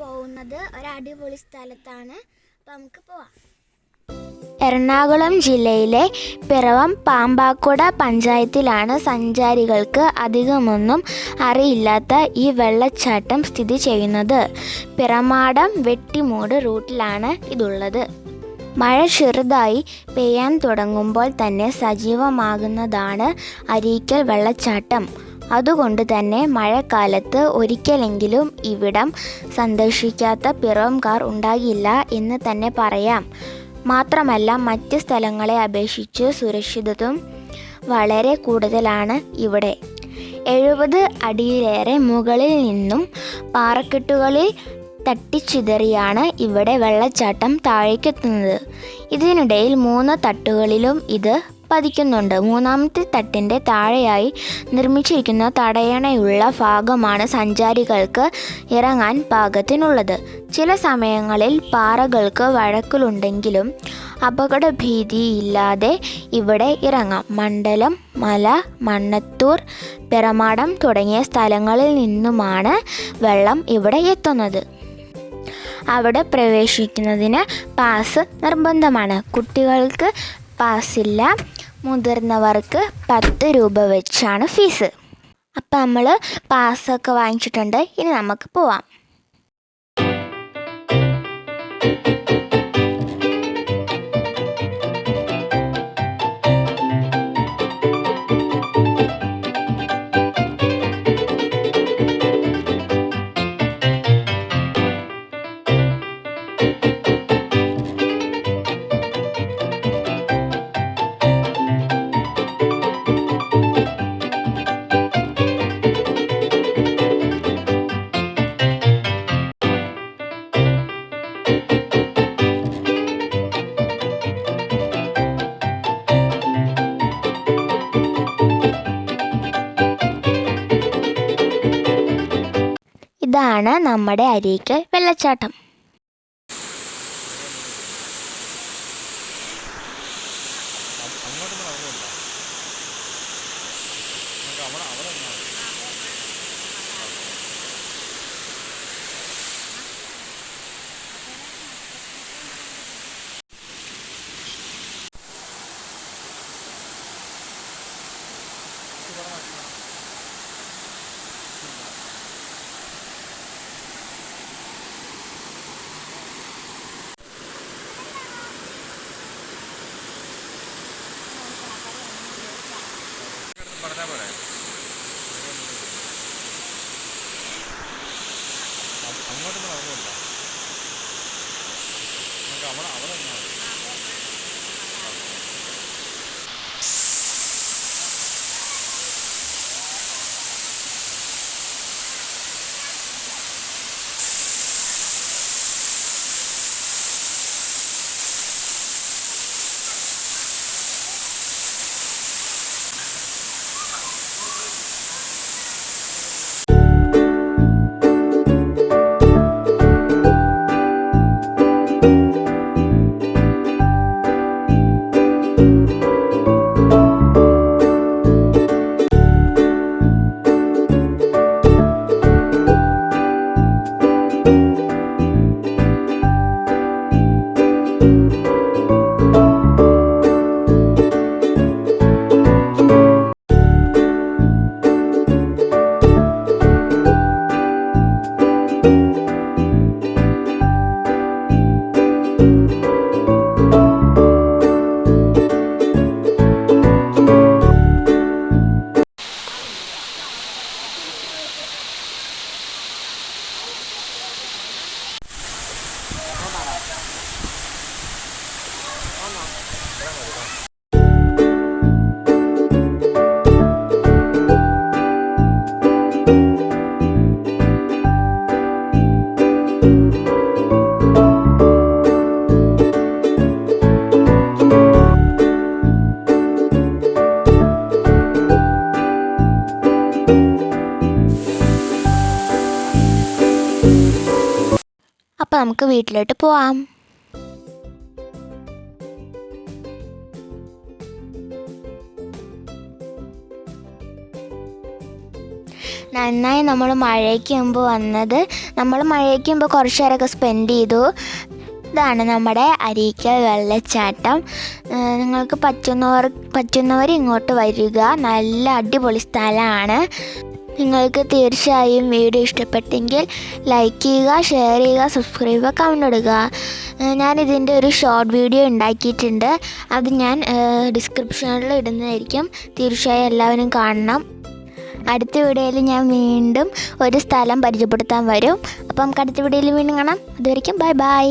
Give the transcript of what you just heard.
പോകുന്നത് ഒരു അടിപൊളി സ്ഥലത്താണ്. അപ്പം നമുക്ക് പോവാം. എറണാകുളം ജില്ലയിലെ പിറവം പാമ്പാക്കുട പഞ്ചായത്തിലാണ് സഞ്ചാരികൾക്ക് അധികമൊന്നും അറിയില്ലാത്ത ഈ വെള്ളച്ചാട്ടം സ്ഥിതി ചെയ്യുന്നത്. പിറമാടം വെട്ടിമൂട് റൂട്ടിലാണ് ഇതുള്ളത്. മഴ ചെറുതായി പെയ്യാൻ തുടങ്ങുമ്പോൾ തന്നെ സജീവമാകുന്നതാണ് അരീക്കൽ വെള്ളച്ചാട്ടം. അതുകൊണ്ട് തന്നെ മഴക്കാലത്ത് ഒരിക്കലെങ്കിലും ഇവിടം സന്ദർശിക്കാത്ത പിറവംകാർ ഉണ്ടാകില്ല എന്ന് തന്നെ പറയാം. മാത്രമല്ല മറ്റ് സ്ഥലങ്ങളെ അപേക്ഷിച്ച് സുരക്ഷിതത്വം വളരെ കൂടുതലാണ് ഇവിടെ. എഴുപത് അടിയിലേറെ മുകളിൽ നിന്നും പാറക്കെട്ടുകളിൽ തട്ടിച്ചിതറിയാണ് ഇവിടെ വെള്ളച്ചാട്ടം താഴേക്കെത്തുന്നത്. ഇതിനിടയിൽ മൂന്ന് തട്ടുകളിലും ഇത് പതിക്കുന്നുണ്ട് മൂന്നാമത്തെ തട്ടിന്റെ താഴെയായി നിർമ്മിച്ചിരിക്കുന്ന തടയണയുള്ള ഭാഗമാണ് സഞ്ചാരികൾക്ക് ഇറങ്ങാൻ പാകത്തിനുള്ളത്. ചില സമയങ്ങളിൽ പാറകൾക്ക് വഴക്കിലുണ്ടെങ്കിലും അപകട ഭീതിയില്ലാതെ ഇവിടെ ഇറങ്ങാം. മണ്ഡലം മല മണ്ണത്തൂർ പിറമാടം തുടങ്ങിയ സ്ഥലങ്ങളിൽ നിന്നുമാണ് വെള്ളം ഇവിടെ എത്തുന്നത്. അവിടെ പ്രവേശിക്കുന്നതിന് പാസ് നിർബന്ധമാണ്. കുട്ടികൾക്ക് പാസ്സില്ല മുതിർന്നവർക്ക് പത്ത് രൂപ വെച്ചാണ് ഫീസ്. അപ്പം നമ്മൾ പാസ്സൊക്കെ വാങ്ങിച്ചിട്ടുണ്ട്. ഇനി നമുക്ക് പോവാം. ഇതാണ് നമ്മുടെ അരീക്കൽ വെള്ളച്ചാട്ടം. அவரை அவ்வளோ അപ്പം നമുക്ക് വീട്ടിലോട്ട് പോവാം. നന്നായി നമ്മൾ മഴയ്ക്ക് മുമ്പ് വന്നത്. നമ്മൾ മഴയ്ക്ക് മുമ്പ് കുറച്ച് നേരമൊക്കെ സ്പെൻഡ് ചെയ്തു. ഇതാണ് നമ്മുടെ അരീക്കൽ വെള്ളച്ചാട്ടം. നിങ്ങൾക്ക് പറ്റുന്നവർ പറ്റുന്നവർ ഇങ്ങോട്ട് വരിക. നല്ല അടിപൊളി സ്ഥലമാണ്. നിങ്ങൾക്ക് തീർച്ചയായും വീഡിയോ ഇഷ്ടപ്പെട്ടെങ്കിൽ ലൈക്ക് ചെയ്യുക ഷെയർ ചെയ്യുക സബ്സ്ക്രൈബ് കമന്റ് ഇടുക ഞാനിതിന്റെ ഒരു ഷോർട്ട് വീഡിയോ ഉണ്ടാക്കിയിട്ടുണ്ട്. അത് ഞാൻ ഡിസ്ക്രിപ്ഷനിൽ ഇടുന്നതായിരിക്കും. തീർച്ചയായും എല്ലാവരും കാണണം. അടുത്ത വീഡിയോയിൽ ഞാൻ വീണ്ടും ഒരു സ്ഥലം പരിചയപ്പെടുത്താൻ വരും. അപ്പം നമുക്ക് അടുത്ത വീഡിയോയിൽ വീണ്ടും കാണാം. അതുവരെയ്ക്കും ബൈ ബൈ